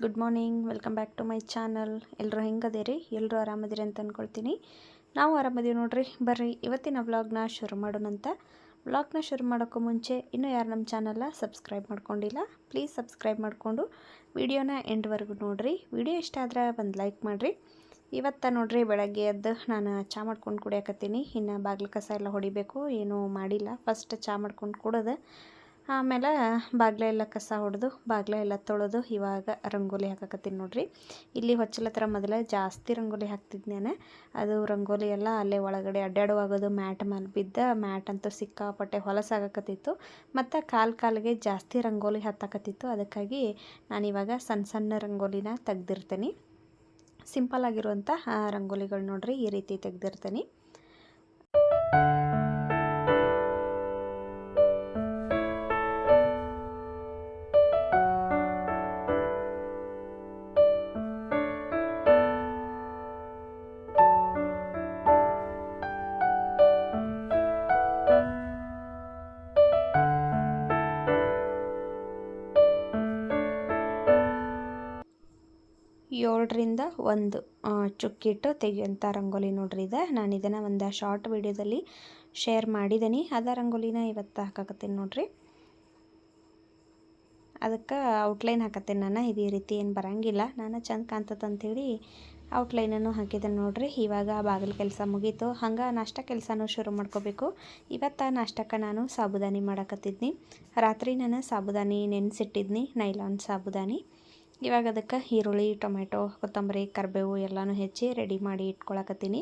Good morning welcome back to my channel ಎಲ್ಲರೂ ಹೆಂಗದೇರಿ? ಎಲ್ಲರೂ ಆರಾಮದಿರಿ ಅಂತ ಅಂದ್ಕೊಳ್ತೀನಿ ನಾವು ಆರಾಮದೀವಿ ನೋಡ್ರಿ. ಬರ್ರಿ, ಇವತ್ತಿನ ವ್ಲಾಗ್ನ ಶುರು ಮಾಡೋಣಂತ ವ್ಲಾಗ್ನ ಶುರು ಮಾಡೋಕ್ಕೂ ಮುಂಚೆ ಇನ್ನೂ ಯಾರು ನಮ್ಮ ಚಾನಲ್ನ ಸಬ್ಸ್ಕ್ರೈಬ್ ಮಾಡ್ಕೊಂಡಿಲ್ಲ ಪ್ಲೀಸ್ ಸಬ್ಸ್ಕ್ರೈಬ್ ಮಾಡಿಕೊಂಡು ವಿಡಿಯೋನ ಎಂಡ್ವರೆಗೂ ನೋಡಿರಿ. ವಿಡಿಯೋ ಇಷ್ಟ ಆದ್ರೆ ಒಂದು ಲೈಕ್ ಮಾಡಿರಿ. ಇವತ್ತು ನೋಡ್ರಿ, ಬೆಳಗ್ಗೆ ಎದ್ದು ನಾನು ಚಹಾ ಮಾಡ್ಕೊಂಡು ಕುಡಿಯಕತ್ತೀನಿ. ಇನ್ನು ಬಾಗಿಲು ಕಸ ಎಲ್ಲ ಹೊಡಿಬೇಕು, ಏನೂ ಮಾಡಿಲ್ಲ. ಫಸ್ಟ್ ಚಹಾ ಮಾಡ್ಕೊಂಡು ಕುಡೋದು ಆಮೇಲೆ ಬಾಗಿಲ ಎಲ್ಲ ಕಸ ಹೊಡೆದು, ಬಾಗಿಲ ಎಲ್ಲ ತೊಳೆದು ಇವಾಗ ರಂಗೋಲಿ ಹಾಕಕತ್ತೀನಿ ನೋಡ್ರಿ. ಇಲ್ಲಿ ಹೊಚ್ಚಲ ಥರ ಮೊದಲೇ ಜಾಸ್ತಿ ರಂಗೋಲಿ ಹಾಕ್ತಿದ್ನೇನೆ. ಅದು ರಂಗೋಲಿ ಎಲ್ಲ ಅಲ್ಲೇ ಒಳಗಡೆ ಅಡ್ಡಾಡುವಾಗೋದು, ಮ್ಯಾಟ್ ಮೇಲೆ ಬಿದ್ದ ಮ್ಯಾಟ್ ಅಂತೂ ಸಿಕ್ಕಾಪಟ್ಟೆ ಹೊಲಸಾಗಕತ್ತಿತ್ತು ಮತ್ತು ಕಾಲು ಕಾಲಿಗೆ ಜಾಸ್ತಿ ರಂಗೋಲಿ ಹತ್ತಾಕತ್ತಿತ್ತು. ಅದಕ್ಕಾಗಿ ನಾನಿವಾಗ ಸಣ್ಣ ಸಣ್ಣ ರಂಗೋಲಿನ ತೆಗ್ದಿರ್ತೀನಿ. ಸಿಂಪಲ್ ಆಗಿರುವಂಥ ರಂಗೋಲಿಗಳು ನೋಡ್ರಿ ಈ ರೀತಿ ತೆಗ್ದಿರ್ತೀನಿ. ಏಳರಿಂದ ಒಂದು ಚುಕ್ಕಿಟ್ಟು ತೆಗೆಯುವಂಥ ರಂಗೋಲಿ ನೋಡ್ರಿ ಇದೆ. ನಾನು ಇದನ್ನು ಒಂದು ಶಾರ್ಟ್ ವಿಡಿಯೋದಲ್ಲಿ ಶೇರ್ ಮಾಡಿದ್ದೀನಿ ಅದ ರಂಗೋಲಿನ ಇವತ್ತು ಹಾಕಕತ್ತೀನಿ ನೋಡ್ರಿ. ಅದಕ್ಕೆ ಔಟ್ಲೈನ್ ಹಾಕತ್ತೀನಿ ನಾನು. ಇದೇ ರೀತಿ ಏನು ಬರಂಗಿಲ್ಲ. ನಾನು ಚಂದ ಕಾಣ್ತದೆ ಅಂಥೇಳಿ ಔಟ್ಲೈನನ್ನು ಹಾಕಿದೆ ನೋಡ್ರಿ. ಇವಾಗ ಬಾಗಿಲು ಕೆಲಸ ಮುಗೀತು. ಹಂಗೆ ನಾಷ್ಟ ಕೆಲಸನೂ ಶುರು ಮಾಡ್ಕೋಬೇಕು. ಇವತ್ತು ನಾಷ್ಟಕ್ಕೆ ನಾನು ಸಾಬುದಾನಿ ಮಾಡಕತ್ತಿದ್ನಿ. ರಾತ್ರಿ ನಾನು ಸಾಬುದಾನಿ ನೆನೆಸಿಟ್ಟಿದ್ನಿ. ನೈಲಾನ್ ಸಾಬುದಾನಿ. ಇವಾಗ ಅದಕ್ಕೆ ಈರುಳ್ಳಿ, ಟೊಮೆಟೊ, ಕೊತ್ತಂಬರಿ, ಕರಿಬೇವು ಎಲ್ಲನೂ ಹೆಚ್ಚಿ ರೆಡಿ ಮಾಡಿ ಇಟ್ಕೊಳಕತ್ತೀನಿ.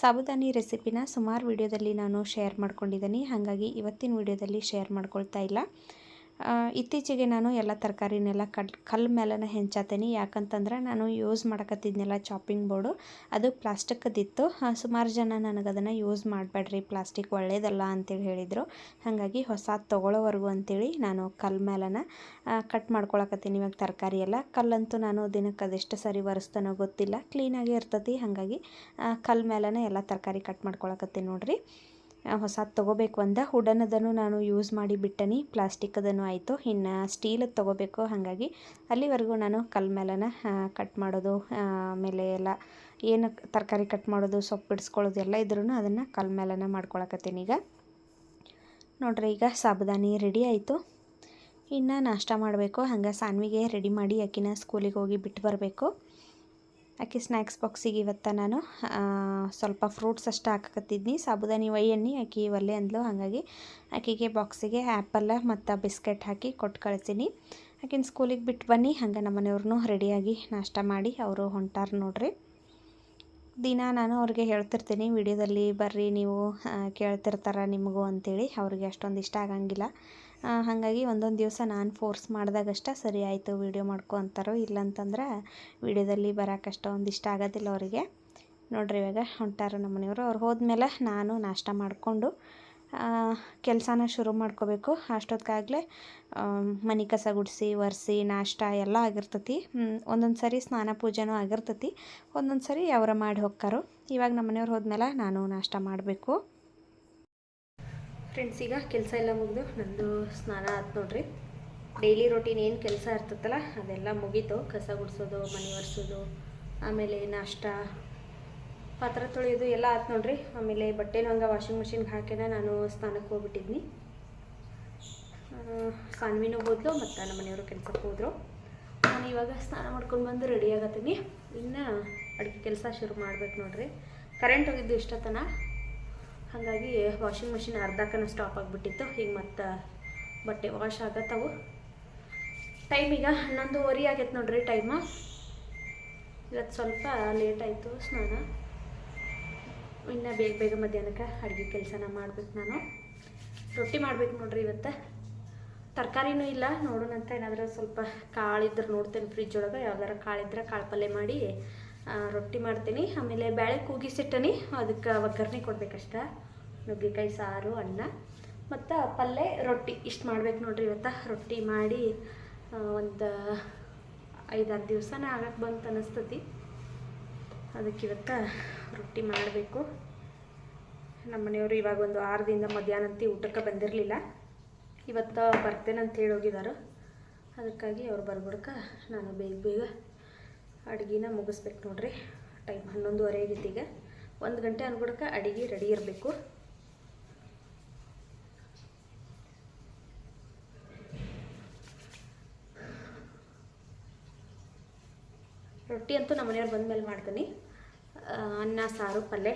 ಸಾಬುದಾನಿ ರೆಸಿಪಿನ ಸುಮಾರು ವಿಡಿಯೋದಲ್ಲಿ ನಾನು ಶೇರ್ ಮಾಡ್ಕೊಂಡಿದ್ದೀನಿ. ಹಾಗಾಗಿ ಇವತ್ತಿನ ವಿಡಿಯೋದಲ್ಲಿ ಶೇರ್ ಮಾಡ್ಕೊಳ್ತಾ ಇಲ್ಲ. ಇತ್ತೀಚೆಗೆ ನಾನು ಎಲ್ಲ ತರಕಾರಿನೆಲ್ಲ ಕಡ್ ಕಲ್ಲು ಮೇಲೇ ಹೆಂಚಾತೀನಿ ಯಾಕಂತಂದ್ರೆ ನಾನು ಯೂಸ್ ಮಾಡಕತ್ತಿದ್ನೆಲ್ಲ ಚಾಪಿಂಗ್ ಬೋರ್ಡು. ಅದು ಪ್ಲಾಸ್ಟಿಕ್ಕದಿತ್ತು. ಸುಮಾರು ಜನ ನನಗೆ ಅದನ್ನು ಯೂಸ್ ಮಾಡಬೇಡ್ರಿ, ಪ್ಲಾಸ್ಟಿಕ್ ಒಳ್ಳೇದಲ್ಲ ಅಂತೇಳಿ ಹೇಳಿದರು. ಹಾಗಾಗಿ ಹೊಸ ತೊಗೊಳ್ಳೋವರೆಗೂ ಅಂತೇಳಿ ನಾನು ಕಲ್ಲು ಮೇಲನ ಕಟ್ ಮಾಡ್ಕೊಳಕತ್ತೀನಿ ಇವಾಗ ತರಕಾರಿ ಎಲ್ಲ. ಕಲ್ಲಂತೂ ನಾನು ದಿನಕ್ಕೆ ಅದೆಷ್ಟು ಸರಿ ಒರೆಸ್ತಾನೋ ಗೊತ್ತಿಲ್ಲ. ಕ್ಲೀನಾಗೇ ಇರ್ತತಿ. ಹಾಗಾಗಿ ಕಲ್ಲು ಮೇಲೇ ಎಲ್ಲ ತರಕಾರಿ ಕಟ್ ಮಾಡ್ಕೊಳಕತ್ತೀನಿ ನೋಡ್ರಿ. ಹೊಸದು ತೊಗೋಬೇಕು ಅಂದ. ವುಡನದನ್ನು ನಾನು ಯೂಸ್ ಮಾಡಿ ಬಿಟ್ಟನಿ. ಪ್ಲಾಸ್ಟಿಕ್ ಅದನ್ನು ಆಯಿತು. ಇನ್ನು ಸ್ಟೀಲ್ ತೊಗೋಬೇಕು. ಹಾಗಾಗಿ ಅಲ್ಲಿವರೆಗೂ ನಾನು ಕಲ್ ಮೇಲನ ಕಟ್ ಮಾಡೋದು ಆಮೇಲೆ ಎಲ್ಲ ಏನು ತರಕಾರಿ ಕಟ್ ಮಾಡೋದು, ಸೊಪ್ಪು ಬಿಡಿಸ್ಕೊಳ್ಳೋದು ಎಲ್ಲ ಇದ್ರೂ ಅದನ್ನು ಕಲ್ ಮೇಲನ ಮಾಡ್ಕೊಳಕತ್ತೀನಿ ಈಗ. ನೋಡ್ರಿ ಈಗ ಸಾಬುದಾನಿ ರೆಡಿ ಆಯಿತು. ಇನ್ನು ನಾಷ್ಟ ಮಾಡಬೇಕು. ಹಂಗೆ ಸಾನ್ವಿಗೆ ರೆಡಿ ಮಾಡಿ ಆಕಿನ ಸ್ಕೂಲಿಗೆ ಹೋಗಿ ಬಿಟ್ಟು ಬರಬೇಕು. ಆಕೆ ಸ್ನ್ಯಾಕ್ಸ್ ಬಾಕ್ಸಿಗೆ ಇವತ್ತು ನಾನು ಸ್ವಲ್ಪ ಫ್ರೂಟ್ಸ್ ಅಷ್ಟೇ ಹಾಕಕತ್ತಿದ್ನಿ. ಸಾಬುದಾನಿ ಒಯ್ಯಣ್ಣಿ ಆಕೆ ಒಲ್ಲೆ ಅಂದ್ಲು. ಹಾಗಾಗಿ ಆಕೆಗೆ ಬಾಕ್ಸಿಗೆ ಆ್ಯಪಲ್ಲ ಮತ್ತು ಬಿಸ್ಕೆಟ್ ಹಾಕಿ ಕೊಟ್ಟು ಕಳಿಸೀನಿ. ಆಕಿನ ಸ್ಕೂಲಿಗೆ ಬಿಟ್ಟು ಬನ್ನಿ. ಹಂಗೆ ನಮ್ಮ ಮನೆಯವ್ರನ್ನೂ ರೆಡಿಯಾಗಿ ನಾಷ್ಟ ಮಾಡಿ ಅವರು ಹೊಂಟಾರ ನೋಡ್ರಿ. ದಿನ ನಾನು ಅವ್ರಿಗೆ ಹೇಳ್ತಿರ್ತೀನಿ, ವಿಡಿಯೋದಲ್ಲಿ ಬರ್ರಿ ನೀವು ಕೇಳ್ತಿರ್ತಾರೆ ನಿಮಗೂ ಅಂತೇಳಿ. ಅವ್ರಿಗೆ ಅಷ್ಟೊಂದು ಇಷ್ಟ ಆಗಂಗಿಲ್ಲ. ಹಾಗಾಗಿ ಒಂದೊಂದು ದಿವಸ ನಾನು ಫೋರ್ಸ್ ಮಾಡಿದಾಗಷ್ಟೇ ಸರಿ ಆಯಿತು ವೀಡಿಯೋ ಮಾಡ್ಕೊ ಅಂತಾರೋ ಇಲ್ಲಂತಂದ್ರೆ ವಿಡಿಯೋದಲ್ಲಿ ಬರೋಕ್ಕಷ್ಟ ಒಂದಿಷ್ಟ ಆಗೋದಿಲ್ಲ ಅವರಿಗೆ. ನೋಡ್ರಿ ಇವಾಗ ಹೊಂಟಾರ ನಮ್ಮ ಮನೆಯವರು. ಅವ್ರು ಹೋದ್ಮೇಲೆ ನಾನು ನಾಷ್ಟ ಮಾಡಿಕೊಂಡು ಕೆಲಸನ ಶುರು ಮಾಡ್ಕೋಬೇಕು. ಅಷ್ಟೊತ್ತಿಗಾಗಲೇ ಮನೆ ಕಸ ಗುಡಿಸಿ, ಒರೆಸಿ, ನಾಷ್ಟ ಎಲ್ಲ ಆಗಿರ್ತತಿ. ಒಂದೊಂದು ಸರಿ ಸ್ನಾನ ಪೂಜೆನೂ ಆಗಿರ್ತತಿ. ಒಂದೊಂದು ಸರಿ ಅವರ ಮಾಡಿ ಹೋಗ್ತಾರೋ. ಇವಾಗ ನಮ್ಮ ಮನೆಯವ್ರು ಹೋದ್ಮೇಲೆ ನಾನು ನಾಷ್ಟ ಮಾಡಬೇಕು. ಫ್ರೆಂಡ್ಸ್ ಈಗ ಕೆಲಸ ಎಲ್ಲ ಮುಗಿದು ನಂದು ಸ್ನಾನ ಆಯ್ತು ನೋಡ್ರಿ. ಡೈಲಿ ರೊಟೀನ್ ಏನು ಕೆಲಸ ಇರ್ತತ್ತಲ್ಲ, ಅದೆಲ್ಲ ಮುಗೀತು. ಕಸ ಗುಡಿಸೋದು, ಮನೆ ಒರೆಸೋದು, ಆಮೇಲೆ ನಾಷ್ಟ, ಪಾತ್ರೆ ತೊಳೆಯೋದು ಎಲ್ಲ ಆಯ್ತು ನೋಡ್ರಿ. ಆಮೇಲೆ ಬಟ್ಟೆನೂ ಹಂಗೆ ವಾಷಿಂಗ್ ಮಿಷಿನ್ಗೆ ಹಾಕಿನ ನಾನು ಸ್ನಾನಕ್ಕೆ ಹೋಗ್ಬಿಟ್ಟಿದ್ನಿ. ಸಾನ್ವಿನೂ ಹೋದ್ಲು, ಮತ್ತು ನಮ್ಮ ಮನೆಯವರು ಕೆಲಸಕ್ಕೆ ಹೋದರು. ನಾನು ಇವಾಗ ಸ್ನಾನ ಮಾಡ್ಕೊಂಡು ಬಂದು ರೆಡಿ ಆಗತ್ತೀನಿ. ಇನ್ನು ಅಡುಗೆ ಕೆಲಸ ಶುರು ಮಾಡ್ಬೇಕು ನೋಡ್ರಿ. ಕರೆಂಟ್ ಹೋಗಿದ್ದು ಇಷ್ಟತನ? ಹಾಗಾಗಿ ವಾಷಿಂಗ್ ಮಷಿನ್ ಅರ್ಧಕ್ಕನ ಸ್ಟಾಪ್ ಆಗಿಬಿಟ್ಟಿತ್ತು. ಈಗ ಮತ್ತು ಬಟ್ಟೆ ವಾಶ್ ಆಗತ್ತವು. ಟೈಮ್ ಈಗ ಹನ್ನೊಂದುವರೆ ಆಗೈತೆ ನೋಡ್ರಿ ಟೈಮ ಇವತ್ತು ಸ್ವಲ್ಪ ಲೇಟ್ ಆಯಿತು ಸ್ನಾನ. ಇನ್ನು ಬೇಗ ಬೇಗ ಮಧ್ಯಾಹ್ನಕ್ಕೆ ಅಡುಗೆ ಕೆಲಸನ ಮಾಡ್ಬೇಕು ನಾನು. ರೊಟ್ಟಿ ಮಾಡ್ಬೇಕು ನೋಡ್ರಿ ಇವತ್ತು. ತರಕಾರಿನೂ ಇಲ್ಲ ನೋಡೋಣಂತ ಏನಾದರೂ ಸ್ವಲ್ಪ ಕಾಳಿದ್ರೆ ನೋಡ್ತೇನೆ ಫ್ರಿಜ್ ಒಳಗೆ. ಯಾವ್ದಾರ ಕಾಳಿದ್ರೆ ಕಾಳು ಪಲ್ಯ ಮಾಡಿ ರೊಟ್ಟಿ ಮಾಡ್ತೀನಿ. ಆಮೇಲೆ ಬೇಳೆ ಕೂಗಿಸಿಟ್ಟನಿ. ಅದಕ್ಕೆ ಒಗ್ಗರಣೆ ಕೊಡ್ಬೇಕಷ್ಟ. ನುಗ್ಗೆಕಾಯಿ, ಸಾರು, ಅನ್ನ ಮತ್ತು ಪಲ್ಯ ರೊಟ್ಟಿ. ಇಷ್ಟು ಮಾಡ್ಬೇಕು ನೋಡ್ರಿ ಇವತ್ತು. ರೊಟ್ಟಿ ಮಾಡಿ ಒಂದು ಐದಾರು ದಿವಸನೇ ಆಗಕ್ಕೆ ಬಂತು ಅನ್ನಿಸ್ತತಿ ಅದಕ್ಕೆ ಇವತ್ತು ರೊಟ್ಟಿ ಮಾಡಬೇಕು. ನಮ್ಮ ಮನೆಯವರು ಇವಾಗ ಒಂದು ಆರು ದಿನದ ಮಧ್ಯಾಹ್ನಂತಿ ಊಟಕ್ಕೆ ಬಂದಿರಲಿಲ್ಲ. ಇವತ್ತು ಬರ್ತೇನೆ ಅಂತ ಹೇಳಿ ಹೋಗಿದ್ದಾರೆ ಅದಕ್ಕಾಗಿ ಅವ್ರು ಬರ್ಬಿಡ್ಕ ನಾನು ಬೇಗ ಬೇಗ ಅಡುಗೆನ ಮುಗಿಸ್ಬೇಕು ನೋಡ್ರಿ. ಟೈಮ್ ಹನ್ನೊಂದುವರೆ ಆಗೈತಿ ಈಗ ಒಂದು ಗಂಟೆ ಅನ್ಬಿಡ್ಕ ಅಡುಗೆ ರೆಡಿ ಇರಬೇಕು. ರೊಟ್ಟಿ ಅಂತೂ ನಮ್ಮ ಮನೆಯವ್ರು ಬಂದಮೇಲೆ ಮಾಡ್ತೀನಿ. ಅನ್ನ, ಸಾರು ಪಲ್ಯ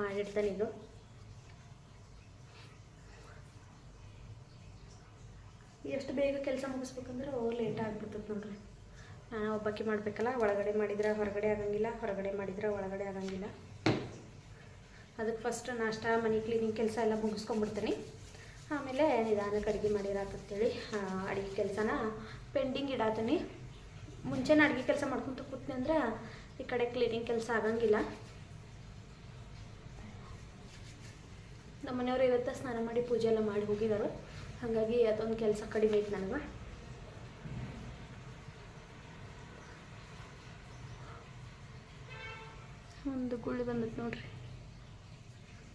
ಮಾಡಿರ್ತಾನೆ ಇದು ಎಷ್ಟು ಬೇಗ ಕೆಲಸ ಮುಗಿಸ್ಬೇಕಂದ್ರೆ ಲೇಟ್ ಆಗ್ಬಿಡ್ತದೆ ನೋಡ್ರಿ. ನಾನು ಒಬ್ಬಾಕಿ ಮಾಡಬೇಕಲ್ಲ, ಒಳಗಡೆ ಮಾಡಿದ್ರೆ ಹೊರಗಡೆ ಆಗಂಗಿಲ್ಲ, ಹೊರಗಡೆ ಮಾಡಿದ್ರೆ ಒಳಗಡೆ ಆಗಂಗಿಲ್ಲ. ಅದಕ್ಕೆ ಫಸ್ಟ್ ನಾಷ್ಟ, ಮನೆ ಕ್ಲೀನಿಂಗ್ ಕೆಲಸ ಎಲ್ಲ ಮುಗಿಸ್ಕೊಂಡ್ಬಿಡ್ತೀನಿ. ಆಮೇಲೆ ನಿಧಾನಕ್ಕೆ ಅಡುಗೆ ಮಾಡಿರತ್ತೇಳಿ ಅಡುಗೆ ಕೆಲಸನ ಪೆಂಡಿಂಗ್ ಇಡಾತೀನಿ. ಮುಂಚೆನೇ ಅಡುಗೆ ಕೆಲಸ ಮಾಡ್ಕೊತ ಕೂತ್ನಿ ಅಂದ್ರೆ ಈ ಕಡೆ ಕ್ಲೀನಿಂಗ್ ಕೆಲಸ ಆಗಂಗಿಲ್ಲ. ನಮ್ಮ ಮನೆಯವರು ಇವತ್ತು ಸ್ನಾನ ಮಾಡಿ ಪೂಜೆ ಎಲ್ಲ ಮಾಡಿ ಹೋಗಿದ್ದಾರೆ ಹಾಗಾಗಿ ಅದೊಂದು ಕೆಲಸ ಕಡಿಮೆ ಐತೆ ನನಗೆ. ಒಂದು ಗುಳ್ಳಿ ಬಂದೈತೆ ನೋಡ್ರಿ.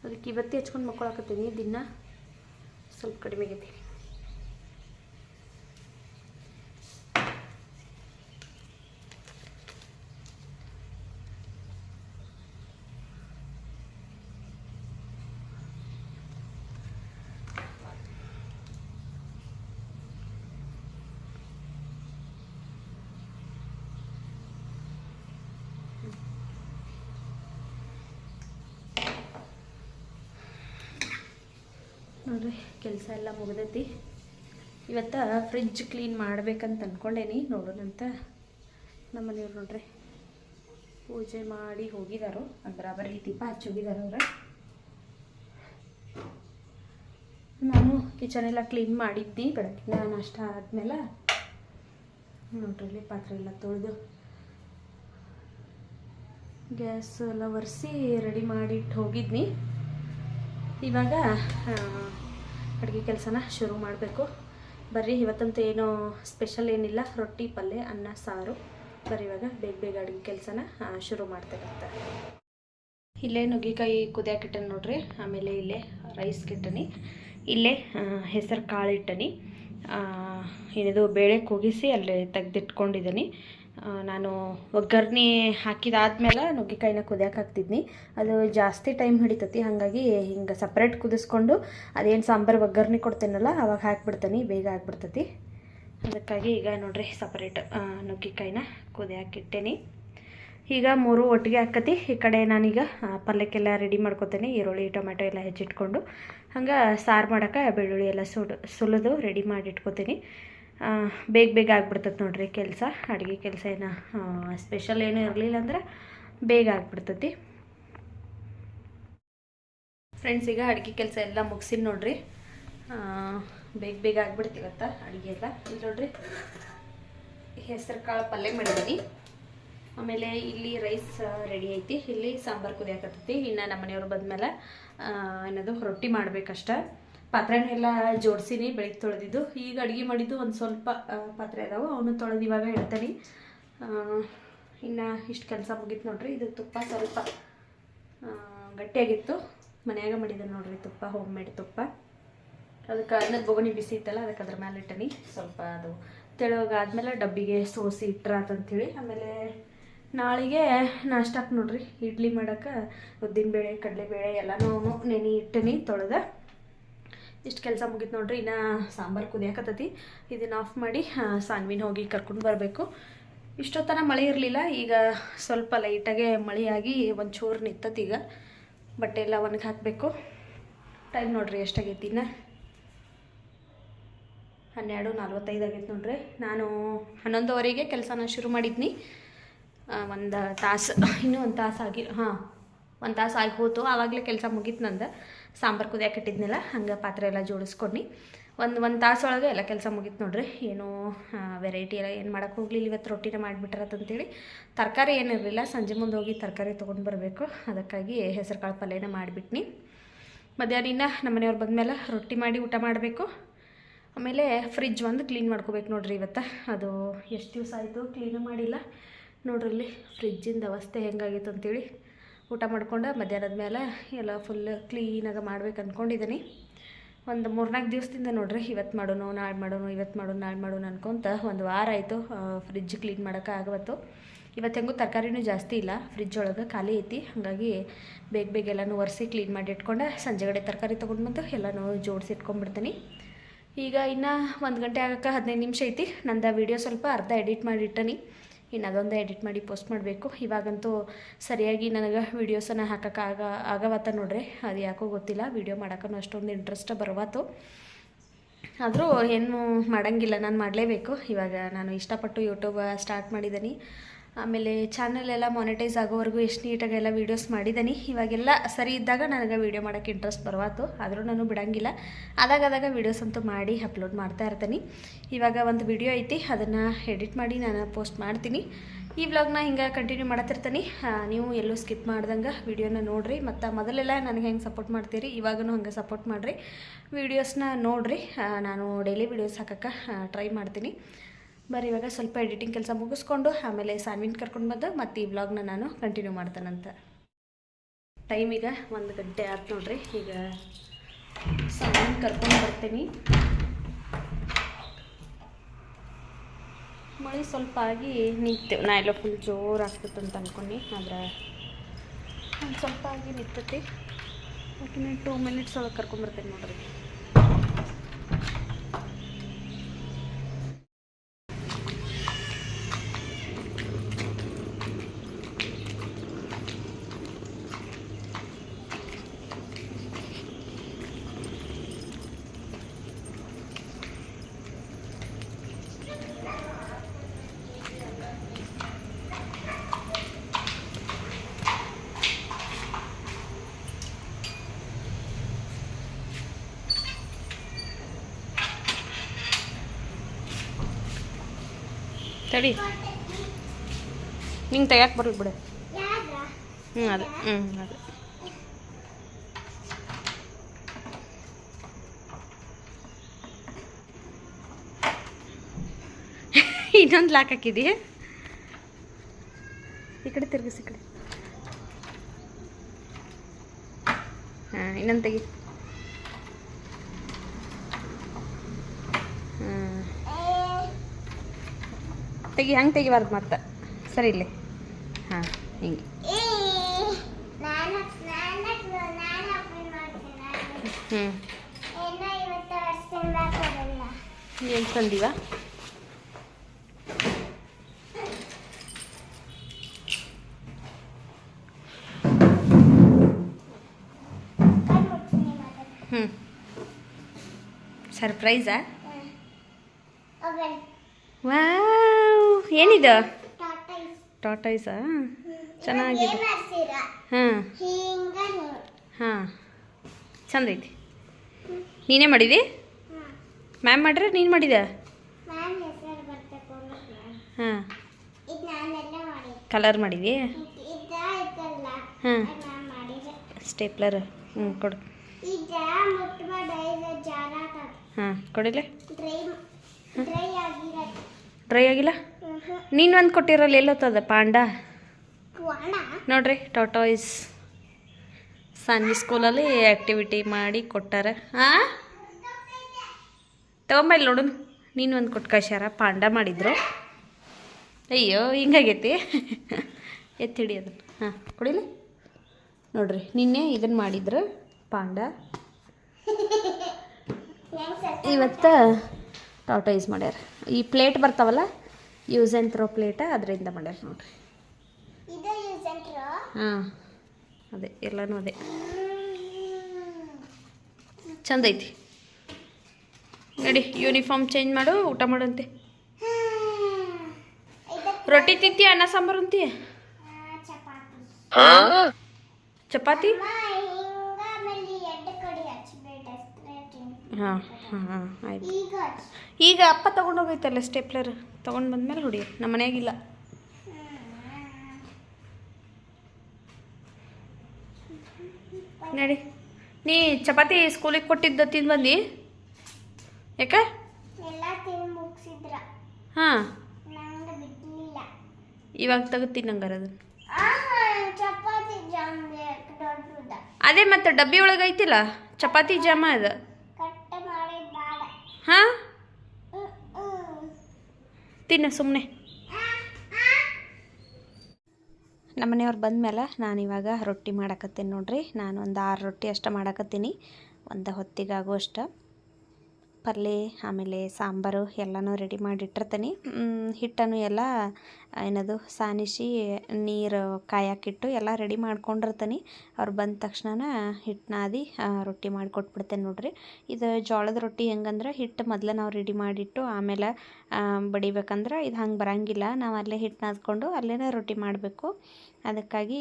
ಅದಕ್ಕೆ ಇವತ್ತೇ ಹಚ್ಕೊಂಡು ಮಕ್ಕಳಾಕತ್ತೀನಿ ದಿನ. ಸ್ವಲ್ಪ ಕಡಿಮೆ ಆಗೈತಿ. ನೋಡ್ರಿ, ಕೆಲಸ ಎಲ್ಲ ಮುಗ್ದೈತಿ. ಇವತ್ತು ಫ್ರಿಜ್ ಕ್ಲೀನ್ ಮಾಡ್ಬೇಕಂತ ಅಂದ್ಕೊಂಡೇನಿ ನೋಡೋಣಂತ ನಮ್ಮ ಮನೆಯವ್ರು ನೋಡ್ರಿ. ಪೂಜೆ ಮಾಡಿ ಹೋಗಿದಾರು ಬರಾಬರಿ ದೀಪ ಹಚ್ಚಿ ಹೋಗಿದಾರ ಅವ್ರು. ನಾನು ಕಿಚನ್ ಎಲ್ಲ ಕ್ಲೀನ್ ಮಾಡಿದ್ನಿ ಬೆಳಕಿನ ನಾಷ್ಟ ಆದಮೇಲೆ ನೋಡ್ರಿ ಪಾತ್ರೆ ಎಲ್ಲ ತೊಳೆದು, ಗ್ಯಾಸ್ ಎಲ್ಲ ಒರೆಸಿ ರೆಡಿ ಮಾಡಿಟ್ಟು ಹೋಗಿದ್ನಿ. ಇವಾಗ ಅಡುಗೆ ಕೆಲಸನ ಶುರು ಮಾಡಬೇಕು. ಬರ್ರಿ, ಇವತ್ತಂತೂ ಏನು ಸ್ಪೆಷಲ್ ಏನಿಲ್ಲ. ರೊಟ್ಟಿ, ಪಲ್ಯ, ಅನ್ನ, ಸಾರು. ಬರ್ರಿ ಇವಾಗ, ಬೇಗ ಬೇಗ ಅಡುಗೆ ಕೆಲಸನ ಶುರು ಮಾಡ್ತೇವಂತ. ಇಲ್ಲೇ ನುಗ್ಗಿಕಾಯಿ ಕುದಿಯಾಕಿಟ್ಟನಿ ನೋಡ್ರಿ. ಆಮೇಲೆ ಇಲ್ಲೇ ರೈಸ್ ಕಿಟ್ಟನಿ ಇಲ್ಲೇ ಹೆಸರು ಕಾಳು ಇಟ್ಟನಿ. ಏನಿದು, ಬೇಳೆ ಕುಗಿಸಿ ಅಲ್ಲೇ ತೆಗೆದಿಟ್ಕೊಂಡಿದ್ದೀನಿ ನಾನು ಒಗ್ಗರಣೆ ಹಾಕಿದಾದ್ಮೇಲೆ ನುಗ್ಗೆಕಾಯಿನ ಕುದಿಯಕ್ಕೆ ಹಾಕ್ತಿದ್ನಿ. ಅದು ಜಾಸ್ತಿ ಟೈಮ್ ಹಿಡಿತೈತಿ, ಹಾಗಾಗಿ ಹಿಂಗೆ ಸಪ್ರೇಟ್ ಕುದಿಸ್ಕೊಂಡು ಅದೇನು ಸಾಂಬಾರು ಒಗ್ಗರಣೆ ಕೊಡ್ತೇನಲ್ಲ, ಅವಾಗ ಹಾಕ್ಬಿಡ್ತೀನಿ, ಬೇಗ ಆಗ್ಬಿಡ್ತೈತಿ. ಅದಕ್ಕಾಗಿ ಈಗ ನೋಡ್ರಿ ಸಪ್ರೇಟ್ ನುಗ್ಗೆಕಾಯಿನ ಕುದಿಯಾಕಿಟ್ಟೇನಿ. ಈಗ ಮೂರು ಒಟ್ಟಿಗೆ ಹಾಕತಿ. ಈ ಕಡೆ ನಾನೀಗ ಪಲ್ಯಕ್ಕೆಲ್ಲ ರೆಡಿ ಮಾಡ್ಕೊತೀನಿ, ಈರುಳ್ಳಿ, ಟೊಮೆಟೊ ಎಲ್ಲ ಹೆಚ್ಚಿಟ್ಕೊಂಡು. ಹಂಗೆ ಸಾರು ಮಾಡೋಕೆ, ಬೆಳ್ಳುಳ್ಳಿ ಎಲ್ಲ ಸುಡು, ಸುಲಿದು ರೆಡಿ ಮಾಡಿ ಇಟ್ಕೊತೀನಿ ಬೇಗ ಬೇಗ ಆಗ್ಬಿಡ್ತೈತೆ ನೋಡ್ರಿ ಕೆಲಸ, ಅಡುಗೆ ಕೆಲಸ ಏನು ಸ್ಪೆಷಲ್ ಏನೂ ಇರಲಿಲ್ಲ ಅಂದ್ರೆ ಬೇಗ ಆಗ್ಬಿಡ್ತೈತಿ. ಫ್ರೆಂಡ್ಸ್ ಈಗ ಅಡುಗೆ ಕೆಲಸ ಎಲ್ಲ ಮುಗಿಸಿನಿ ನೋಡ್ರಿ. ಬೇಗ ಬೇಗ ಆಗ್ಬಿಡ್ತೀವತ್ತ ಅಡುಗೆ ಎಲ್ಲ. ಇಲ್ಲಿ ನೋಡ್ರಿ, ಹೆಸರು ಕಾಳು ಪಲ್ಯ ಮಾಡಿದ್ದೀನಿ ಆಮೇಲೆ ಇಲ್ಲಿ ರೈಸ್ ರೆಡಿ ಐತಿ. ಇಲ್ಲಿ ಸಾಂಬಾರು ಕುದಿಯಾಕತ್ತೈತಿ. ಇನ್ನು ನಮ್ಮ ಮನೆಯವ್ರು ಬಂದಮೇಲೆ ಏನದು, ರೊಟ್ಟಿ ಮಾಡ್ಬೇಕಷ್ಟ. ಪಾತ್ರೆನೂ ಎಲ್ಲ ಜೋಡಿಸಿನಿ, ಬೆಳಿಗ್ಗೆ ತೊಳೆದಿದ್ದು. ಈಗ ಅಡುಗೆ ಮಾಡಿದ್ದು ಒಂದು ಸ್ವಲ್ಪ ಪಾತ್ರೆ ಅದಾವು, ಅವನು ತೊಳೆದು ಇವಾಗ ಹೇಳ್ತಾನೆ ಇನ್ನು ಇಷ್ಟು ಕೆಲಸ ಮುಗೀತು ನೋಡ್ರಿ. ಇದು ತುಪ್ಪ ಸ್ವಲ್ಪ ಗಟ್ಟಿಯಾಗಿತ್ತು. ಮನ್ಯಾಗ ಮಾಡಿದ್ದೆ ನೋಡ್ರಿ ತುಪ್ಪ, ಹೋಮ್ ಮೇಡ್ ತುಪ್ಪ. ಅದಕ್ಕೆ ಅನ್ನದ ಬೊಗಣಿ ಬಿಸಿ ಇತ್ತಲ್ಲ ಅದಕ್ಕೆ ಅದ್ರ ಮೇಲೆ ಇಟ್ಟನಿ. ಸ್ವಲ್ಪ ಅದು ತೆಳುವಾಗಾದ್ಮೇಲೆ ಡಬ್ಬಿಗೆ ಸೋಸಿ ಇಟ್ರಾತಂಥೇಳಿ ಆಮೇಲೆ ನಾಳೆಗೆ ನಾಷ್ಟಕ್ಕೆ ನೋಡ್ರಿ. ಇಡ್ಲಿ ಮಾಡೋಕೆ ಉದ್ದಿನಬೇಳೆ, ಕಡಲೆಬೇಳೆ ಎಲ್ಲನೂ ನೆನೆ ಇಟ್ಟನಿ ತೊಳೆದ. ಇಷ್ಟು ಕೆಲಸ ಮುಗೀತು ನೋಡ್ರಿ, ಇನ್ನು ಸಾಂಬಾರು ಕುದಿಯಾಕತ್ತೈತಿ. ಇದನ್ನು ಆಫ್ ಮಾಡಿ ಸಾನ್ವಿನ ಹೋಗಿ ಕರ್ಕೊಂಡು ಬರಬೇಕು. ಇಷ್ಟೊತ್ತನ ಮಳೆ ಇರಲಿಲ್ಲ, ಈಗ ಸ್ವಲ್ಪ ಲೈಟಾಗೆ ಮಳೆಯಾಗಿ ಚೂರು ನಿಂತತಿ ಈಗ. ಬಟ್ಟೆ ಎಲ್ಲ ಒಣಗಿ ಹಾಕಬೇಕು. ಟೈಮ್ ನೋಡ್ರಿ ಎಷ್ಟಾಗೈತಿ ಇನ್ನು? ಹನ್ನೆರಡು ನಲ್ವತ್ತೈದು ಆಗೈತೆ ನೋಡ್ರಿ. ನಾನು ಹನ್ನೊಂದುವರೆಗೆ ಕೆಲಸನ ಶುರು ಮಾಡಿದ್ನಿ. ಒಂದು ತಾಸು, ಇನ್ನೂ ಒಂದು ತಾಸು ಆಗಿ, ಹಾಂ, ಒಂದು ತಾಸು ಆಗಿ ಹೋತು. ಆವಾಗಲೇ ಕೆಲಸ ಮುಗೀತು ನಂದು. ಸಾಂಬಾರು ಕುದಿಯಾಕೆ ಇಟ್ಟಿದ್ನಲ್ಲ ಹಂಗೆ ಪಾತ್ರೆ ಎಲ್ಲ ಜೋಡಿಸ್ಕೊಂಡು ಒಂದು ಒಂದು ತಾಸೊಳಗೆ ಎಲ್ಲ ಕೆಲಸ ಮುಗೀತು ನೋಡ್ರಿ. ಏನೂ ವೆರೈಟಿ ಎಲ್ಲ ಏನು ಮಾಡೋಕೆ ಹೋಗ್ಲಿಲ್ಲ ಇವತ್ತು ರೊಟ್ಟಿನ ಮಾಡಿಬಿಟ್ರತ್ತಂತೇಳಿ. ತರಕಾರಿ ಏನಿರಲಿಲ್ಲ ಸಂಜೆ ಮುಂದೆ ಹೋಗಿ ತರಕಾರಿ ತೊಗೊಂಡು ಬರಬೇಕು. ಅದಕ್ಕಾಗಿ ಹೆಸರು ಕಾಳು ಪಲ್ಯನ ಮಾಡಿಬಿಟ್ನಿ. ಮಧ್ಯಾಹ್ನ ಇನ್ನು ನಮ್ಮ ಮನೆಯವ್ರು ಬಂದಮೇಲೆ ರೊಟ್ಟಿ ಮಾಡಿ ಊಟ ಮಾಡಬೇಕು. ಆಮೇಲೆ ಫ್ರಿಜ್ ಒಂದು ಕ್ಲೀನ್ ಮಾಡ್ಕೋಬೇಕು ನೋಡ್ರಿ ಇವತ್ತು. ಅದು ಎಷ್ಟು ದಿವಸ ಆಯಿತು ಕ್ಲೀನು ಮಾಡಿಲ್ಲ. ನೋಡ್ರಿ ಇಲ್ಲಿ ಫ್ರಿಜ್ಜಿಂದ ಅವಸ್ಥೆ ಹೆಂಗಾಗಿತ್ತು ಅಂತೇಳಿ ಊಟ ಮಾಡ್ಕೊಂಡು ಮಧ್ಯಾಹ್ನದ ಮೇಲೆ ಎಲ್ಲ ಫುಲ್ ಕ್ಲೀನಾಗಿ ಮಾಡ್ಬೇಕು ಅಂದ್ಕೊಂಡಿದ್ದೀನಿ ಒಂದು ಮೂರ್ನಾಲ್ಕು ದಿವಸದಿಂದ ನೋಡ್ರಿ ಇವತ್ತು ಮಾಡೋಣ ನಾಳೆ ಮಾಡೋಣ ಇವತ್ತು ಮಾಡೋಣ ನಾಳೆ ಮಾಡೋಣ ಅನ್ಕೊಂತ ಒಂದು ವಾರ ಆಯಿತು ಫ್ರಿಜ್ ಕ್ಲೀನ್ ಮಾಡೋಕೆ ಆಗವತ್ತು. ಇವತ್ತು ಹೆಂಗೂ ತರಕಾರಿನೂ ಜಾಸ್ತಿ ಇಲ್ಲ ಫ್ರಿಜ್ ಒಳಗೆ ಖಾಲಿ ಐತಿ, ಹಾಗಾಗಿ ಬೇಗ ಬೇಗ ಎಲ್ಲನೂ ಒರೆಸಿ ಕ್ಲೀನ್ ಮಾಡಿ ಇಟ್ಕೊಂಡು ಸಂಜೆಗಡೆ ತರಕಾರಿ ತೊಗೊಂಡು ಬಂದು ಎಲ್ಲನೂ ಜೋಡಿಸಿ ಇಟ್ಕೊಂಡ್ಬಿಡ್ತೀನಿ. ಈಗ ಇನ್ನು ಒಂದು ಗಂಟೆ ಆಗಕ್ಕೆ ಹದಿನೈದು ನಿಮಿಷ ಐತಿ, ನಂದು ವೀಡಿಯೋ ಸ್ವಲ್ಪ ಅರ್ಧ ಎಡಿಟ್ ಮಾಡಿ ಇಟ್ಟನಿ. ಇನ್ನು ಅದೊಂದು ಎಡಿಟ್ ಮಾಡಿ ಪೋಸ್ಟ್ ಮಾಡಬೇಕು. ಇವಾಗಂತೂ ಸರಿಯಾಗಿ ನನಗೆ ವೀಡಿಯೋಸನ್ನು ಹಾಕೋಕೆ ಆಗ, ಆಗವತ್ತ ನೋಡ್ರಿ. ಅದು ಯಾಕೋ ಗೊತ್ತಿಲ್ಲ, ವೀಡಿಯೋ ಮಾಡೋಕ್ಕೂ ಅಷ್ಟೊಂದು ಇಂಟ್ರೆಸ್ಟ್ ಬರುವತ್ತು. ಆದರೂ ಏನು ಮಾಡೋಂಗಿಲ್ಲ, ನಾನು ಮಾಡಲೇಬೇಕು. ಇವಾಗ ನಾನು ಇಷ್ಟಪಟ್ಟು ಯೂಟ್ಯೂಬ್ ಸ್ಟಾರ್ಟ್ ಮಾಡಿದ್ದೀನಿ. ಆಮೇಲೆ ಚಾನಲ್ ಎಲ್ಲ ಮಾನಿಟೈಸ್ ಆಗೋವರೆಗೂ ಎಷ್ಟು ನೀಟಾಗೆಲ್ಲ ವೀಡಿಯೋಸ್ ಮಾಡಿದ್ದೀನಿ ಇವಾಗೆಲ್ಲ ಸರಿ ಇದ್ದಾಗ ನನಗೆ ವೀಡಿಯೋ ಮಾಡೋಕ್ಕೆ ಇಂಟ್ರೆಸ್ಟ್ ಬರುವಾತು. ಆದರೂ ನಾನು ಬಿಡೋಂಗಿಲ್ಲ. ಆದಾಗದಾಗ ವೀಡಿಯೋಸ್ ಅಂತೂ ಮಾಡಿ ಅಪ್ಲೋಡ್ ಮಾಡ್ತಾ ಇರ್ತೀನಿ. ಇವಾಗ ಒಂದು ವಿಡಿಯೋ ಐತಿ ಅದನ್ನು ಎಡಿಟ್ ಮಾಡಿ ನಾನು ಪೋಸ್ಟ್ ಮಾಡ್ತೀನಿ. ಈ ವ್ಲಾಗ್ನ ಹಿಂಗೆ ಕಂಟಿನ್ಯೂ ಮಾಡತ್ತಿರ್ತೀನಿ. ಆ, ನೀವು ಎಲ್ಲೂ ಸ್ಕಿಪ್ ಮಾಡ್ದಂಗೆ ವಿಡಿಯೋನ ನೋಡಿರಿ. ಮತ್ತು ಮೊದಲೆಲ್ಲ ನನಗೆ ಹೆಂಗೆ ಸಪೋರ್ಟ್ ಮಾಡ್ತೀರಿ ಇವಾಗೂ ಹಂಗೆ ಸಪೋರ್ಟ್ ಮಾಡಿರಿ. ವೀಡಿಯೋಸ್ನ ನೋಡಿರಿ. ನಾನು ಡೈಲಿ ವೀಡಿಯೋಸ್ ಹಾಕಕ್ಕೆ ಟ್ರೈ ಮಾಡ್ತೀನಿ. ಬರೀ ಇವಾಗ ಸ್ವಲ್ಪ ಎಡಿಟಿಂಗ್ ಕೆಲಸ ಮುಗಿಸ್ಕೊಂಡು ಆಮೇಲೆ ಸಾನ್ವಿನ್ ಕರ್ಕೊಂಡು ಬಂದು ಮತ್ತು ಈ ವ್ಲಾಗ್ನ ನಾನು ಕಂಟಿನ್ಯೂ ಮಾಡ್ತಾನಂತ. ಟೈಮ್ ಈಗ ಒಂದು ಗಂಟೆ ಆಯ್ತು ನೋಡ್ರಿ. ಈಗ ಸಾನ್ವಿನ್ ಕರ್ಕೊಂಡು ಬರ್ತೀನಿ. ಮಳೆ ಸ್ವಲ್ಪ ಆಗಿ ನಿಂತೇವೆ ನಾ ಎಲ್ಲ ಫುಲ್ ಜೋರು ಆಗ್ತದೆ ಅಂತ ಅನ್ಕೊಂಡು, ಆದ್ರೆ ಒಂದು ಸ್ವಲ್ಪ ಆಗಿ ನಿಂತೈತಿ. ಓಕೆ ಟೂ ಮಿನಿಟ್ಸ್ ಒಳಗೆ ಕರ್ಕೊಂಬರ್ತೇನೆ ನೋಡ್ರಿ. ತಡಿ. ನಿಂಗೆ ತೆಗ್ಯಾಕೆ ಬರಲ್ಲ ಬಿಡು. ಹ್ಞೂ ಅದು ಹ್ಞೂ ಅದೇ. ಇನ್ನೊಂದು ಲಾಕ್ ಹಾಕಿದಿ? ಈ ಕಡೆ ತಿರ್ಗಿಸಿ ಕಡೆ. ಹಾಂ, ಇನ್ನೊಂದು ತೆಗಿ ಹಾಂ ತೆಗಿ ಹಂಗೆ ತೆಗಿಬಾರ್ದು ಮತ್ತೆ. ಸರಿ ಇಲ್ಲಿ. ಹಾಂ ಹಿಂಗೆ. ಹ್ಞೂ ಏನು ತಂದೀವ? ಹ್ಞೂ ಸರ್ಪ್ರೈಸಾ? ವಾವ್ ಏನಿದು? ಟಾಟೈಸಾ ಚೆನ್ನಾಗಿದೆ. ಹಾಂ ಹಾಂ. ಚಂದ ಐತಿ ನೀನೇ ಮಾಡಿದಿ? ಮ್ಯಾಮ್ ಮಾಡ್ರೆ ನೀನು ಮಾಡಿದ? ಹಾಂ. ಕಲರ್ ಮಾಡಿದಿ? ಹಾಂ ಸ್ಟೇಪ್ಲರ್ ಹ್ಞೂ ಕೊಡು. ಹಾಂ ಕೊಡಿಲ್ಲ ಡ್ರೈ ಆಗಿಲ್ಲ? ನೀನು ಒಂದು ಕೊಟ್ಟಿರಲ್ಲ ಎಲ್ಲೋತದ ಪಾಂಡ? ನೋಡ್ರಿ ಟಾಟಾಯ್ಸ್ ಸಾನ್ವಿ ಸ್ಕೂಲಲ್ಲಿ ಆ್ಯಕ್ಟಿವಿಟಿ ಮಾಡಿ ಕೊಟ್ಟಾರ. ಹಾಂ ತಗೊಂಬಲ್ಲಿ ನೋಡು. ನೀನು ಒಂದು ಕೊಟ್ಟು ಕಳ್ಸ್ಯಾರ ಪಾಂಡ ಮಾಡಿದ್ರು. ಅಯ್ಯೋ, ಹಿಂಗಾಗೈತಿ. ಎತ್ತಿಡಿ ಅದನ್ನು. ಹಾಂ, ಕೊಡಿಲಿ? ನೋಡ್ರಿ, ನಿನ್ನೆ ಇದನ್ನು ಮಾಡಿದ್ರು ಪಾಂಡ. ಇವತ್ತು ಟಾಟಾಯ್ಸ್ ಮಾಡ್ಯಾರ. ಈ ಪ್ಲೇಟ್ ಬರ್ತಾವಲ್ಲ ಯೂಸ್ ಆ್ಯಂಡ್ ಥ್ರೋ ಪ್ಲೇಟ ಅದರಿಂದ ಮಾಡ್ಯಾರ ನೋಡ್ರಿ. ಹಾಂ ಅದೇ ಎಲ್ಲನೂ ಅದೇ. ಚಂದ ಐತಿ. ನಡಿ ಯೂನಿಫಾರ್ಮ್ ಚೇಂಜ್ ಮಾಡು ಊಟ ಮಾಡಂತೆ ರೊಟ್ಟಿ ತಿಂತಿ ಅನ್ನ ಸಾಂಬಾರು ಅಂತೀಯ? ಚಪಾತಿ. ಹಾಂ ಹಾಂ ಆಯ್ತು. ಈಗ ಅಪ್ಪ ತೊಗೊಂಡೋಗೈತಲ್ಲ ಸ್ಟೇಪ್ಲರ್? ತೊಗೊಂಡು ಬಂದ್ಮೇಲೆ ಹೊಡಿ ನಮ್ಮ ಮನೆಯಾಗಿಲ್ಲ ನಡಿ. ನೀ ಚಪಾತಿ ಸ್ಕೂಲಿಗೆ ಕೊಟ್ಟಿದ್ದ ತಿಂದು ಬಂದಿ ಯಾಕೆ ಹಾಂ ಇವಾಗ ತೆಗೆದು ಹಂಗಾರ ಅದು ಮತ್ತೆ ಡಬ್ಬಿ ಒಳಗೆ ಐತಿಲ್ಲ? ಚಪಾತಿ ಜಾಮ ಅದು. ಹಾಂ ನಮ್ಮ ಸುಮ್ಮನೆ ನಮ್ಮನೆಯವ್ರು ಬಂದಮೇಲೆ ನಾನು ಇವಾಗ ರೊಟ್ಟಿ ಮಾಡಕತ್ತೀನಿ ನೋಡ್ರಿ. ನಾನು ಒಂದು ಆರು ರೊಟ್ಟಿ ಅಷ್ಟು ಮಾಡಕತ್ತೀನಿ. ಒಂದು ಹೊತ್ತಿಗಾಗುವಷ್ಟು. ಪಲ್ಯ ಆಮೇಲೆ ಸಾಂಬಾರು ಎಲ್ಲನೂ ರೆಡಿ ಮಾಡಿ ಇಟ್ಟಿರ್ತೀನಿ ಹಿಟ್ಟನ್ನು ಎಲ್ಲ, ಏನದು, ಸಾನಿಸಿ, ನೀರು, ಕಾಯಕ್ಕಿಟ್ಟು ಎಲ್ಲ ರೆಡಿ ಮಾಡ್ಕೊಂಡಿರ್ತೀನಿ. ಅವ್ರು ಬಂದ ತಕ್ಷಣ ಹಿಟ್ಟು ನಾದಿ ರೊಟ್ಟಿ ಮಾಡಿ ಕೊಟ್ಬಿಡ್ತೇನೆ ನೋಡ್ರಿ. ಇದು ಜೋಳದ ರೊಟ್ಟಿ ಹೆಂಗಂದ್ರೆ ಹಿಟ್ಟು ಮೊದಲೇ ನಾವು ರೆಡಿ ಮಾಡಿಟ್ಟು ಆಮೇಲೆ ಬಡಿಬೇಕಂದ್ರೆ ಇದು ಹಂಗೆ ಬರಂಗಿಲ್ಲ. ನಾವು ಅಲ್ಲೇ ಹಿಟ್ಟು ನಾದ್ಕೊಂಡು ಅಲ್ಲೇ ರೊಟ್ಟಿ ಮಾಡಬೇಕು. ಅದಕ್ಕಾಗಿ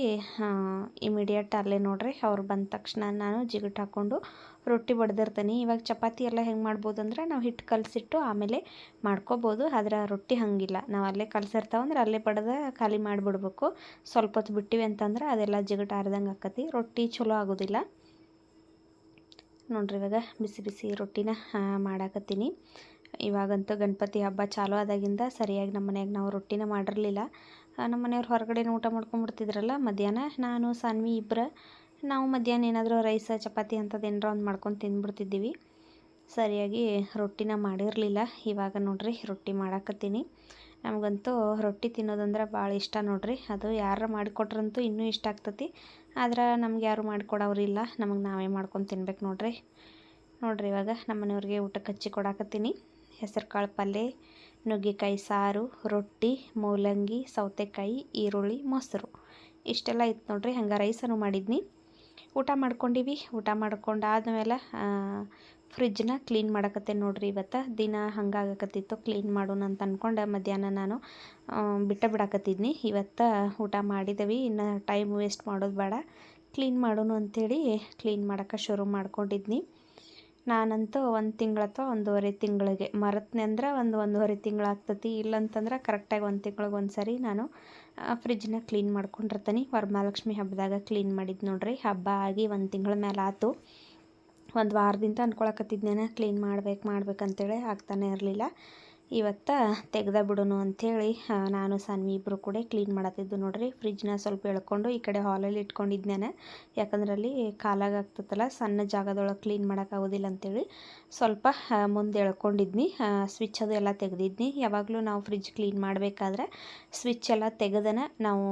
ಇಮಿಡಿಯೇಟ್ ಅಲ್ಲೇ ನೋಡ್ರಿ. ಅವ್ರು ಬಂದ ತಕ್ಷಣ ನಾನು ಜಿಗುಟ್ ಹಾಕ್ಕೊಂಡು ರೊಟ್ಟಿ ಬಡ್ದಿರ್ತೀನಿ. ಇವಾಗ ಚಪಾತಿ ಎಲ್ಲ ಹೆಂಗೆ ಮಾಡ್ಬೋದು ಅಂದ್ರೆ ನಾವು ಹಿಟ್ಟು ಕಲಸಿಟ್ಟು ಆಮೇಲೆ ಮಾಡ್ಕೋಬೋದು. ಆದ್ರೆ ರೊಟ್ಟಿ ಹಂಗಿಲ್ಲ. ನಾವು ಅಲ್ಲೇ ಕಲಸಿರ್ತಾವಂದ್ರೆ ಅಲ್ಲೇ ಬಡ್ದು ಖಾಲಿ ಮಾಡಿಬಿಡ್ಬೇಕು. ಸ್ವಲ್ಪ ಹೊತ್ತು ಬಿಟ್ಟಿವಿ ಅಂತಂದ್ರೆ ಅದೆಲ್ಲ ಜಿಗಟ ಆರ್ದಂಗೆ ಆಕತಿ. ರೊಟ್ಟಿ ಚಲೋ ಆಗೋದಿಲ್ಲ. ನೋಡ್ರಿ ಇವಾಗ ಬಿಸಿ ಬಿಸಿ ರೊಟ್ಟಿನ ಮಾಡಾಕತ್ತೀನಿ. ಇವಾಗಂತೂ ಗಣಪತಿ ಹಬ್ಬ ಚಾಲೂ ಆದಾಗಿಂದ ಸರಿಯಾಗಿ ನಮ್ಮ ಮನೆಯಾಗ ನಾವು ರೊಟ್ಟಿನ ಮಾಡಿರಲಿಲ್ಲ. ನಮ್ಮ ಮನೆಯವ್ರು ಹೊರಗಡೆ ಊಟ ಮಾಡ್ಕೊಂಬಿಡ್ತಿದ್ರಲ್ಲ, ಮಧ್ಯಾಹ್ನ ನಾನು, ಸಾನ್ವಿ ಇಬ್ಬರು ನಾವು ಮಧ್ಯಾಹ್ನ ಏನಾದರೂ ರೈಸ, ಚಪಾತಿ ಅಂಥದ್ದು ಏನಾರ ಒಂದು ಮಾಡ್ಕೊಂಡು ತಿಂದ್ಬಿಡ್ತಿದ್ದೀವಿ. ಸರಿಯಾಗಿ ರೊಟ್ಟಿನ ಮಾಡಿರಲಿಲ್ಲ. ಇವಾಗ ನೋಡ್ರಿ ರೊಟ್ಟಿ ಮಾಡಾಕತ್ತೀನಿ. ನಮಗಂತೂ ರೊಟ್ಟಿ ತಿನ್ನೋದಂದ್ರೆ ಭಾಳ ಇಷ್ಟ ನೋಡ್ರಿ. ಅದು ಯಾರು ಮಾಡಿಕೊಟ್ರಂತೂ ಇನ್ನೂ ಇಷ್ಟ ಆಗ್ತತಿ. ಆದ್ರೆ ನಮ್ಗೆ ಯಾರು ಮಾಡಿಕೊಡೋರಿಲ್ಲ ನಮಗೆ ನಾವೇ ಮಾಡ್ಕೊಂಡು ತಿನ್ಬೇಕು ನೋಡ್ರಿ. ನೋಡ್ರಿ ಇವಾಗ ನಮ್ಮ ಮನೆಯವ್ರಿಗೆ ಊಟಕ್ಕೆ ಹಚ್ಚಿ ಕೊಡಾಕತ್ತೀನಿ. ಹೆಸರು ಕಾಳು ಪಲ್ಯ, ನುಗ್ಗೆಕಾಯಿ ಸಾರು, ರೊಟ್ಟಿ, ಮೂಲಂಗಿ, ಸೌತೆಕಾಯಿ, ಈರುಳ್ಳಿ, ಮೊಸರು. ಇಷ್ಟೆಲ್ಲ ಇತ್ತು ನೋಡ್ರಿ. ಹಂಗೆ ರೈಸನ್ನು ಮಾಡಿದ್ನಿ. ಊಟ ಮಾಡ್ಕೊಂಡಿವಿ. ಊಟ ಮಾಡ್ಕೊಂಡಾದ್ಮೇಲೆ ಫ್ರಿಜ್ನ ಕ್ಲೀನ್ ಮಾಡಕತ್ತೆ ನೋಡ್ರಿ ಇವತ್ತು. ದಿನ ಹಂಗಾಗಕತ್ತಿತ್ತು. ಕ್ಲೀನ್ ಮಾಡೋಣ ಅಂತ ಅಂದ್ಕೊಂಡು ಮಧ್ಯಾಹ್ನ ನಾನು ಬಿಟ್ಟ ಬಿಡಾಕತ್ತಿದ್ನಿ. ಇವತ್ತು ಊಟ ಮಾಡಿದವಿ. ಇನ್ನು ಟೈಮ್ ವೇಸ್ಟ್ ಮಾಡೋದು ಬೇಡ. ಕ್ಲೀನ್ ಮಾಡೋಣ ಅಂಥೇಳಿ ಕ್ಲೀನ್ ಮಾಡೋಕೆ ಶುರು ಮಾಡ್ಕೊಂಡಿದ್ನಿ. ನಾನಂತೂ ಒಂದು ತಿಂಗಳು ಅಥವಾ ಒಂದೂವರೆ ತಿಂಗಳಿಗೆ. ಮರತ್ನೆ ಅಂದ್ರೆ ಒಂದು ಒಂದೂವರೆ ತಿಂಗಳಾಗ್ತತಿ ಇಲ್ಲಂತಂದ್ರೆ ಕರೆಕ್ಟಾಗಿ ಒಂದು ತಿಂಗಳಿಗೆ ಒಂದು ಸರಿ ನಾನು ಫ್ರಿಜ್ನ ಕ್ಲೀನ್ ಮಾಡ್ಕೊಂಡಿರ್ತೀನಿ. ವರಮಹಾಲಕ್ಷ್ಮಿ ಹಬ್ಬದಾಗ ಕ್ಲೀನ್ ಮಾಡಿದ್ದು ನೋಡ್ರಿ. ಹಬ್ಬ ಆಗಿ ಒಂದು ತಿಂಗಳ ಮೇಲೆ ಆತು. ಒಂದು ವಾರದಿಂದ ಅಂದ್ಕೊಳಕತ್ತಿದ್ನೇನ ಕ್ಲೀನ್ ಮಾಡ್ಬೇಕು ಮಾಡ್ಬೇಕಂತೇಳಿ ಆಗ್ತಾನೆ ಇರಲಿಲ್ಲ. ಇವತ್ತು ತೆಗ್ದ ಬಿಡೋನು ಅಂಥೇಳಿ ನಾನು ಸಾನ್ವಿ ಇಬ್ಬರು ಕೂಡ ಕ್ಲೀನ್ ಮಾಡತ್ತಿದ್ದು ನೋಡ್ರಿ. ಫ್ರಿಜ್ನ ಸ್ವಲ್ಪ ಎಳ್ಕೊಂಡು ಈ ಕಡೆ ಹಾಲಲ್ಲಿ ಇಟ್ಕೊಂಡಿದ್ನೇನೆ ಯಾಕಂದ್ರೆ ಅಲ್ಲಿ ಕಾಲಾಗ ಸಣ್ಣ ಜಾಗದೊಳಗೆ ಕ್ಲೀನ್ ಮಾಡೋಕ್ಕಾಗೋದಿಲ್ಲ ಅಂಥೇಳಿ ಸ್ವಲ್ಪ ಮುಂದೆ ಎಳ್ಕೊಂಡಿದ್ನಿ. ಸ್ವಿಚ್ ಅದು ಎಲ್ಲ ತೆಗೆದಿದ್ನಿ. ಯಾವಾಗಲೂ ನಾವು ಫ್ರಿಜ್ ಕ್ಲೀನ್ ಮಾಡಬೇಕಾದ್ರೆ ಸ್ವಿಚ್ ಎಲ್ಲ ತೆಗೆದನ ನಾವು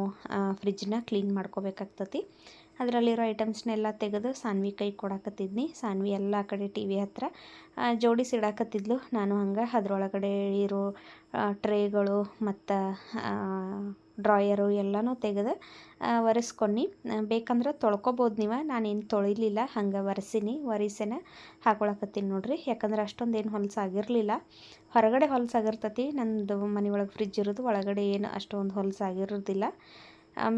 ಫ್ರಿಜ್ನ ಕ್ಲೀನ್ ಮಾಡ್ಕೋಬೇಕಾಗ್ತತಿ. ಅದರಲ್ಲಿರೋ ಐಟಮ್ಸ್ನೆಲ್ಲ ತೆಗೆದು ಸಾನ್ವಿ ಕೈ ಕೊಡಾಕತ್ತಿದ್ನಿ. ಸಾನ್ವಿ ಎಲ್ಲ ಕಡೆ ಟಿ ವಿ ಹತ್ತಿರ ಆ, ಜೋಡಿಸಿ ಇಡಾಕತ್ತಿದ್ಲು ನಾನು ಹಂಗೆ ಅದರೊಳಗಡೆ ಇರೋ ಟ್ರೇಗಳು ಮತ್ತು ಡ್ರಾಯರು ಎಲ್ಲನೂ ತೆಗೆದು ಒರೆಸ್ಕೊಂಡು ಬೇಕಂದ್ರೆ ತೊಳ್ಕೊಬೋದು ನೀವು. ನಾನೇನು ತೊಳಿಲಿಲ್ಲ. ಹಂಗೆ ಒರೆಸಿನಿ. ಒರೆಸೇನೆ ಹಾಕೊಳಕತ್ತೀನಿ ನೋಡ್ರಿ. ಯಾಕಂದ್ರೆ ಅಷ್ಟೊಂದು ಏನು ಹೊಲಸಾಗಿರಲಿಲ್ಲ ಹೊರಗಡೆ ಹೊಲಸಾಗಿರ್ತತಿ ನಂದು ಮನೆ ಒಳಗೆ ಫ್ರಿಜ್ ಇರೋದು. ಒಳಗಡೆ ಏನು ಅಷ್ಟೊಂದು ಹೊಲಸಾಗಿರೋದಿಲ್ಲ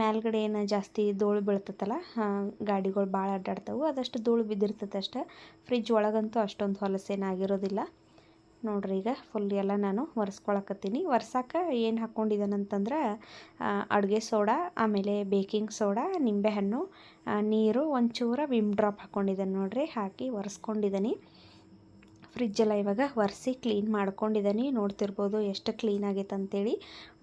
ಮ್ಯಾಲ್ಗಡೆ ಏನು ಜಾಸ್ತಿ ಧೂಳು ಬೀಳ್ತೈತಲ್ಲ ಗಾಡಿಗಳು ಭಾಳ ಅಡ್ಡಾಡ್ತಾವು. ಅದಷ್ಟು ಧೂಳು ಬಿದ್ದಿರ್ತೈತೆ ಅಷ್ಟೆ. ಫ್ರಿಜ್ ಒಳಗಂತೂ ಅಷ್ಟೊಂದು ಹೊಲಸೇನಾಗಿರೋದಿಲ್ಲ ನೋಡ್ರಿ ಈಗ ಫುಲ್ ಎಲ್ಲ ನಾನು ಒರೆಸ್ಕೊಳಕತ್ತೀನಿ. ಒರ್ಸಕ್ಕೆ ಏನು ಹಾಕ್ಕೊಂಡಿದ್ದಾನಂತಂದ್ರೆ ಅಡುಗೆ ಸೋಡಾ, ಆಮೇಲೆ ಬೇಕಿಂಗ್ ಸೋಡಾ, ನಿಂಬೆಹಣ್ಣು ನೀರು, ಒಂಚೂರ ವಿಮ್ ಡ್ರಾಪ್ ಹಾಕ್ಕೊಂಡಿದ್ದಾನೆ ನೋಡ್ರಿ. ಹಾಕಿ ಒರೆಸ್ಕೊಂಡಿದ್ದೀನಿ ಫ್ರಿಜ್ಜೆಲ್ಲ ಇವಾಗ ಒರೆಸಿ ಕ್ಲೀನ್ ಮಾಡ್ಕೊಂಡಿದ್ದೀನಿ ನೋಡ್ತಿರ್ಬೋದು ಎಷ್ಟು ಕ್ಲೀನ್ ಆಗೈತೆ ಅಂತೇಳಿ.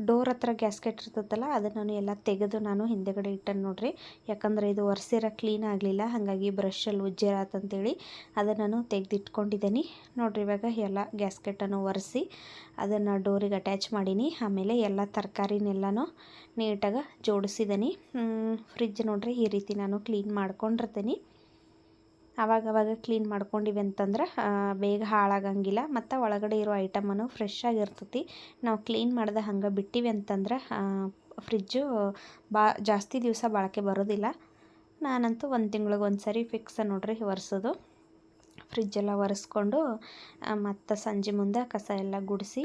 ಡೋರ್ ಹತ್ರ ಗ್ಯಾಸ್ಕೆಟ್ ಇರ್ತದಲ್ಲ ಅದನ್ನು ನಾನು ಎಲ್ಲ ತೆಗೆದು ನಾನು ಹಿಂದೆಗಡೆ ಇಟ್ಟೆ ನೋಡ್ರಿ. ಯಾಕಂದರೆ ಇದು ಒರೆಸಿರ ಕ್ಲೀನ್ ಆಗಲಿಲ್ಲ, ಹಾಗಾಗಿ ಬ್ರಷಲ್ಲಿ ಅಂತೇಳಿ ಅದನ್ನು ನಾನು ತೆಗೆದಿಟ್ಕೊಂಡಿದ್ದೀನಿ ನೋಡ್ರಿ ಇವಾಗ ಎಲ್ಲ ಗ್ಯಾಸ್ಕೆಟನ್ನು ಒರೆಸಿ ಅದನ್ನು ಡೋರಿಗೆ ಅಟ್ಯಾಚ್ ಮಾಡೀನಿ. ಆಮೇಲೆ ಎಲ್ಲ ತರಕಾರಿನೆಲ್ಲನೂ ನೀಟಾಗಿ ಜೋಡಿಸಿದ್ದೀನಿ ಫ್ರಿಜ್ ನೋಡ್ರಿ ಈ ರೀತಿ ನಾನು ಕ್ಲೀನ್ ಮಾಡ್ಕೊಂಡಿರ್ತೀನಿ. ಆವಾಗ ಅವಾಗ ಕ್ಲೀನ್ ಮಾಡ್ಕೊಂಡಿವಿ ಅಂತಂದ್ರೆ ಬೇಗ ಹಾಳಾಗಂಗಿಲ್ಲ. ಮತ್ತು ಒಳಗಡೆ ಇರೋ ಐಟಮನ್ನು ಫ್ರೆಶ್ ಆಗಿರ್ತೈತಿ ನಾವು ಕ್ಲೀನ್ ಮಾಡ್ದೆ ಹಂಗೆ ಬಿಟ್ಟಿವಿ ಅಂತಂದ್ರೆ ಫ್ರಿಜ್ಜು ಬಾ, ಜಾಸ್ತಿ ದಿವಸ ಬಾಳಿಕೆ ಬರೋದಿಲ್ಲ. ನಾನಂತೂ ಒಂದು ತಿಂಗಳಿಗೆ ಒಂದು ಸರಿ ಫಿಕ್ಸ್ ನೋಡ್ರಿ ಒರೆಸೋದು. ಫ್ರಿಜ್ಜೆಲ್ಲ ಒರೆಸ್ಕೊಂಡು ಮತ್ತು ಸಂಜೆ ಮುಂದೆ ಕಸ ಎಲ್ಲ ಗುಡಿಸಿ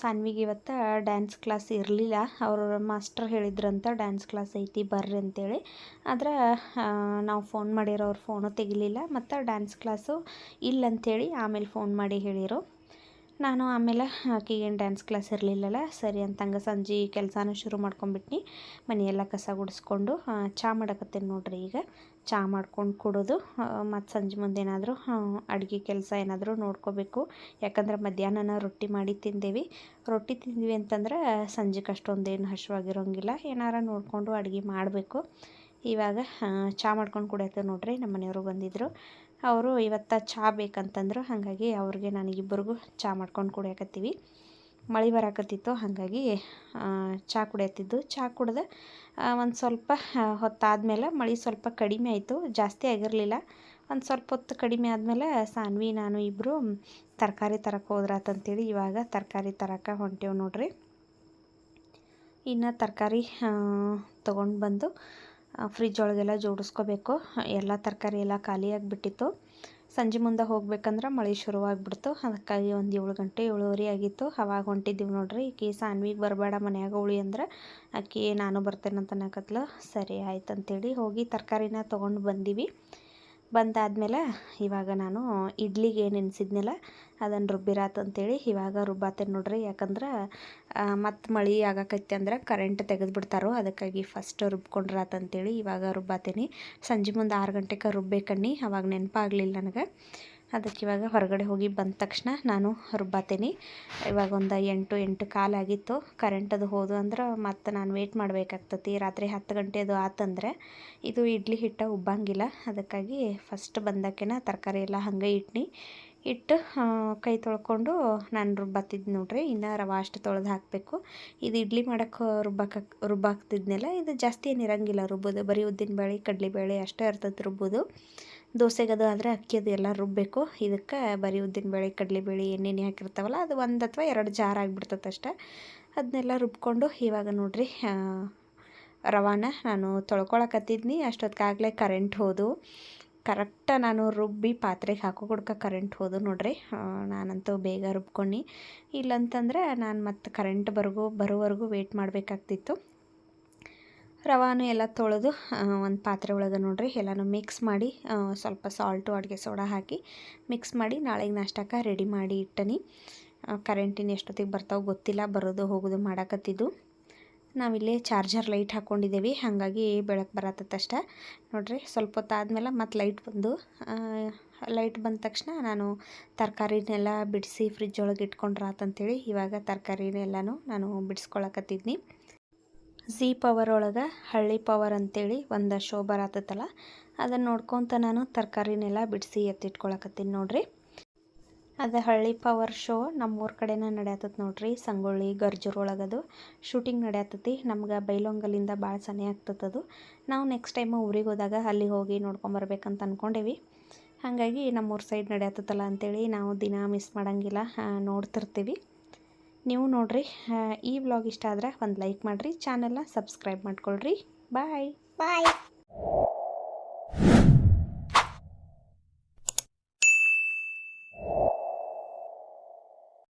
ಸಾನ್ವಿಗೆ ಇವತ್ತು ಡ್ಯಾನ್ಸ್ ಕ್ಲಾಸ್ ಇರಲಿಲ್ಲ. ಅವರು ಮಾಸ್ಟರ್ ಹೇಳಿದ್ರಂತ ಡ್ಯಾನ್ಸ್ ಕ್ಲಾಸ್ ಐತಿ, ಬರ್ರಿ ಅಂತೇಳಿ. ಆದ್ರೆ ನಾವು ಫೋನ್ ಮಾಡಿರೋ ಅವ್ರು ಫೋನು ತೆಗಿಲಿಲ್ಲ. ಮತ್ತು ಡ್ಯಾನ್ಸ್ ಕ್ಲಾಸು ಇಲ್ಲ ಅಂಥೇಳಿ ಆಮೇಲೆ ಫೋನ್ ಮಾಡಿ ಹೇಳಿರು. ನಾನು ಆಮೇಲೆ ಆಕಿಗೇನು ಡ್ಯಾನ್ಸ್ ಕ್ಲಾಸ್ ಇರಲಿಲ್ಲಲ್ಲ ಸರಿ ಅಂತಂಗೆ ಸಂಜೆ ಕೆಲಸನೂ ಶುರು ಮಾಡ್ಕೊಂಬಿಟ್ನಿ ಮನೆಯೆಲ್ಲ ಕಸ ಗುಡಿಸ್ಕೊಂಡು ಚಾ ಮಾಡಕತ್ತೇನೆ ನೋಡ್ರಿ ಈಗ. ಚಾ ಮಾಡ್ಕೊಂಡು ಕೊಡೋದು. ಮತ್ತು ಸಂಜೆ ಮುಂದೆ ಏನಾದರೂ ಅಡುಗೆ ಕೆಲಸ ಏನಾದರೂ ನೋಡ್ಕೋಬೇಕು. ಯಾಕಂದ್ರೆ ಮಧ್ಯಾಹ್ನ ರೊಟ್ಟಿ ಮಾಡಿ ತಿಂದೇವಿ. ರೊಟ್ಟಿ ತಿಂದ್ವಿ ಅಂತಂದ್ರೆ ಸಂಜೆಗೆ ಅಷ್ಟೊಂದೇನು ಹಶ್ವಾಗಿರೋಂಗಿಲ್ಲ. ಏನಾರ ನೋಡಿಕೊಂಡು ಅಡುಗೆ ಮಾಡಬೇಕು. ಇವಾಗ ಚಾ ಮಾಡ್ಕೊಂಡು ಕುಡಿಯತ್ತೆ ನೋಡ್ರಿ ನಮ್ಮ ಮನೆಯವರು ಬಂದಿದ್ದರು ಅವರು ಇವತ್ತು ಚಹಾ ಬೇಕಂತಂದ್ರು, ಹಾಗಾಗಿ ಅವ್ರಿಗೆ ನನಗಿಬ್ಬರಿಗೂ ಚಹಾ ಮಾಡ್ಕೊಂಡು ಕುಡಿಯಕತ್ತೀವಿ. ಮಳೆ ಬರಾಕತ್ತಿತ್ತು, ಹಾಗಾಗಿ ಚಹಾ ಕುಡಿಯತ್ತಿದ್ದು ಚಹಾ ಕುಡ್ದೆ ಒಂದು ಸ್ವಲ್ಪ ಹೊತ್ತಾದಮೇಲೆ ಮಳೆ ಸ್ವಲ್ಪ ಕಡಿಮೆ ಆಯಿತು, ಜಾಸ್ತಿ ಆಗಿರಲಿಲ್ಲ. ಒಂದು ಸ್ವಲ್ಪ ಹೊತ್ತು ಕಡಿಮೆ ಆದಮೇಲೆ ಸಾನ್ವಿ, ನಾನು ಇಬ್ಬರು ತರಕಾರಿ ತರಕ್ಕೆ ಹೋದ್ರಾತಂತೇಳಿ ಇವಾಗ ತರಕಾರಿ ತರಕ್ಕೆ ಹೊಂಟೇವು ನೋಡ್ರಿ. ಇನ್ನು ತರಕಾರಿ ತೊಗೊಂಡು ಬಂದು ಫ್ರಿಜ್ ಒಳಗೆಲ್ಲ ಜೋಡಿಸ್ಕೋಬೇಕು. ಎಲ್ಲ ತರಕಾರಿ ಎಲ್ಲ ಖಾಲಿಯಾಗಿಬಿಟ್ಟಿತ್ತು ಸಂಜೆ ಮುಂದೆ ಹೋಗ್ಬೇಕಂದ್ರೆ ಮಳೆ ಶುರುವಾಗ್ಬಿಡ್ತು. ಅದಕ್ಕಾಗಿ ಒಂದು ಏಳು ಗಂಟೆ ಏಳುವರೆ ಆಗಿತ್ತು. ಅವಾಗ ಹೊಂಟಿದ್ದೀವಿ ನೋಡ್ರಿ ಈಕಿ ಸಾನ್ವಿಗೆ ಬರಬೇಡ ಮನ್ಯಾಗ ಉಳಿ ಅಂದ್ರೆ ಆಕೆ ನಾನು ಬರ್ತೇನಂತ ಅನ್ನಕತ್ಲು, ಸರಿ ಆಯ್ತು ಅಂತೇಳಿ ಹೋಗಿ ತರಕಾರಿನ ತೊಗೊಂಡು ಬಂದೀವಿ. ಬಂದಾದಮೇಲೆ ಇವಾಗ ನಾನು ಇಡ್ಲಿಗೆ ನೆನೆಸಿದ್ನಲ್ಲ ಅದನ್ನು ರುಬ್ಬಿರಾತು ಅಂತೇಳಿ ಇವಾಗ ರುಬ್ಬಾತೇನೆ ನೋಡ್ರಿ. ಯಾಕಂದ್ರೆ ಮತ್ತು ಮಳೆ ಆಗಕೈತಿ ಅಂದ್ರೆ ಕರೆಂಟ್ ತೆಗೆದುಬಿಡ್ತಾರೋ, ಅದಕ್ಕಾಗಿ ಫಸ್ಟ್ ರುಬ್ಕೊಂಡ್ರಾತಂತೇಳಿ ಇವಾಗ ರುಬ್ಬಾತೀನಿ. ಸಂಜೆ ಮುಂದೆ ಆರು ಗಂಟೆಗೆ ರುಬ್ಬೇಕಣ್ಣಿ, ಅವಾಗ ನೆನಪಾಗಲಿಲ್ಲ ನನಗೆ. ಅದಕ್ಕೆ ಇವಾಗ ಹೊರಗಡೆ ಹೋಗಿ ಬಂದ ತಕ್ಷಣ ನಾನು ರುಬ್ಬಾತೀನಿ. ಇವಾಗ ಒಂದು ಎಂಟು ಎಂಟು ಕಾಲಾಗಿತ್ತು ಕರೆಂಟ್ ಅದು ಹೋದು ಅಂದ್ರೆ ಮತ್ತು ನಾನು ವೇಟ್ ಮಾಡಬೇಕಾಗ್ತತಿ. ರಾತ್ರಿ ಹತ್ತು ಗಂಟೆದು ಆತಂದರೆ ಇದು ಇಡ್ಲಿ ಹಿಟ್ಟು ಉಬ್ಬಂಗಿಲ್ಲ. ಅದಕ್ಕಾಗಿ ಫಸ್ಟ್ ಬಂದಕ್ಕೆನ ತರಕಾರಿ ಎಲ್ಲ ಹಾಗೆ ಇಟ್ನಿ. ಇಟ್ಟು ಕೈ ತೊಳ್ಕೊಂಡು ನಾನು ರುಬ್ಬತ್ತಿದ್ದು ನೋಡ್ರಿ. ಇನ್ನು ರವೆ ಅಷ್ಟು ತೊಳೆದು ಹಾಕಬೇಕು. ಇದು ಇಡ್ಲಿ ಮಾಡೋಕ್ಕೆ ರುಬ್ಬಕ್ಕೆ ರುಬ್ಬಾಕ್ತಿದ್ನಲ್ಲ, ಇದು ಜಾಸ್ತಿ ಏನು ಇರಂಗಿಲ್ಲ ರುಬ್ಬೋದು. ಬರೀ ಉದ್ದಿನ ಉದ್ದಿನಬೇಳೆ ಕಡಲೆಬೇಳೆ ಅಷ್ಟೇ ಇರ್ತದೆ ರುಬ್ಬೋದು. ದೋಸೆಗದು ಆದರೆ ಅಕ್ಕಿ ಅದು ಎಲ್ಲ ರುಬ್ಬಬೇಕು ಇದಕ್ಕೆ ಬರೀ ಕಡಲೆ ಕಡಲೆಬೇಳೆ ಎಣ್ಣೆಣ್ಣೆ ಹಾಕಿರ್ತಾವಲ್ಲ, ಅದು ಒಂದು ಅಥವಾ ಎರಡು ಜಾರ್ ಆಗಿಬಿಡ್ತದೆ ಅಷ್ಟೆ. ಅದನ್ನೆಲ್ಲ ರುಬ್ಕೊಂಡು ಇವಾಗ ನೋಡ್ರಿ ರವಾನ ನಾನು ತೊಳ್ಕೊಳಕತ್ತಿದ್ನಿ. ಅಷ್ಟೊತ್ತಿಗಾಗಲೇ ಕರೆಂಟ್ ಹೋದು. ಕರೆಕ್ಟ ನಾನು ರುಬ್ಬಿ ಪಾತ್ರೆಗೆ ಹಾಕೋ ಕೊಡ್ಕ ಕರೆಂಟ್ ಹೋದು ನೋಡ್ರಿ. ನಾನಂತೂ ಬೇಗ ರುಬ್ಕೊಂಡು ಇಲ್ಲಂತಂದ್ರೆ ನಾನು ಮತ್ತು ಕರೆಂಟ್ ಬರ್ಗೂ, ಬರೋವರೆಗೂ ವೇಟ್ ಮಾಡಬೇಕಾಗ್ತಿತ್ತು. ರವಾನು ಎಲ್ಲ ತೊಳೆದು ಒಂದು ಪಾತ್ರೆ ಒಳಗೆ ನೋಡ್ರಿ, ಎಲ್ಲನೂ ಮಿಕ್ಸ್ ಮಾಡಿ ಸ್ವಲ್ಪ ಸಾಲ್ಟು ಅಡುಗೆ ಸೋಡಾ ಹಾಕಿ ಮಿಕ್ಸ್ ಮಾಡಿ ನಾಳೆಗೆ ನಾಷ್ಟಕ್ಕೆ ರೆಡಿ ಮಾಡಿ ಇಟ್ಟನಿ. ಕರೆಂಟಿನ ಎಷ್ಟೊತ್ತಿಗೆ ಬರ್ತಾವೆ ಗೊತ್ತಿಲ್ಲ, ಬರೋದು ಹೋಗೋದು ಮಾಡಾಕತ್ತಿದ್ದು. ನಾವಿಲ್ಲೇ ಚಾರ್ಜರ್ ಲೈಟ್ ಹಾಕ್ಕೊಂಡಿದ್ದೀವಿ ಹಾಗಾಗಿ ಬೆಳಕು ಬರತ್ತಷ್ಟೆ ನೋಡ್ರಿ, ಸ್ವಲ್ಪ ಹೊತ್ತಾದ್ಮೇಲೆ ಮತ್ತು ಲೈಟ್ ಬಂದು ಲೈಟ್ ಬಂದ ತಕ್ಷಣ ನಾನು ತರಕಾರಿನೆಲ್ಲ ಬಿಡಿಸಿ ಫ್ರಿಜ್ ಒಳಗೆ ಇಟ್ಕೊಂಡ್ರಾತಂತೇಳಿ, ಇವಾಗ ತರಕಾರಿನೆಲ್ಲನೂ ನಾನು ಬಿಡಿಸ್ಕೊಳಕತ್ತಿದ್ನಿ. ಝೀ ಪವರ್ ಒಳಗೆ ಹಳ್ಳಿ ಪವರ್ ಅಂತೇಳಿ ಒಂದು ಶೋ ಬರತ್ತಲ್ಲ, ಅದನ್ನು ನೋಡ್ಕೊತ ನಾನು ತರಕಾರಿನೆಲ್ಲ ಬಿಡಿಸಿ ಎತ್ತಿಟ್ಕೊಳಕತ್ತೀನಿ ನೋಡ್ರಿ. ಅದು ಹಳ್ಳಿ ಪವರ್ ಶೋ ನಮ್ಮೂರ ಕಡೆನ ನಡೆಯತ್ತದ ನೋಡ್ರಿ, ಸಂಗೊಳ್ಳಿ, ಗರ್ಜೂರ್ ಒಳಗದು ಶೂಟಿಂಗ್ ನಡೆಯತ್ತತಿ ನಮ್ಗೆ ಬೈಲೊಂಗಲಿಂದ ಭಾಳ ಸನಿ ಆಗ್ತದದು ನಾವು ನೆಕ್ಸ್ಟ್ ಟೈಮ್ ಊರಿಗೆ ಹೋದಾಗ ಅಲ್ಲಿ ಹೋಗಿ ನೋಡ್ಕೊಂಬರ್ಬೇಕಂತ ಅಂದ್ಕೊಂಡೇವಿ ಹಾಗಾಗಿ ನಮ್ಮೂರ ಸೈಡ್ ನಡೆಯತ್ತಲ್ಲ ಅಂತೇಳಿ ನಾವು ದಿನ ಮಿಸ್ ಮಾಡೋಂಗಿಲ್ಲ ನೋಡ್ತಿರ್ತೀವಿ. ನೀವು ನೋಡ್ರಿ ಈ ವ್ಲಾಗ್ ಇಷ್ಟ ಆದ್ರೆ ಒಂದು ಲೈಕ್ ಮಾಡಿರಿ ಚಾನೆಲ್ನ ಸಬ್ಸ್ಕ್ರೈಬ್ ಮಾಡ್ಕೊಳ್ರಿ. ಬಾಯ್ ಬಾಯ್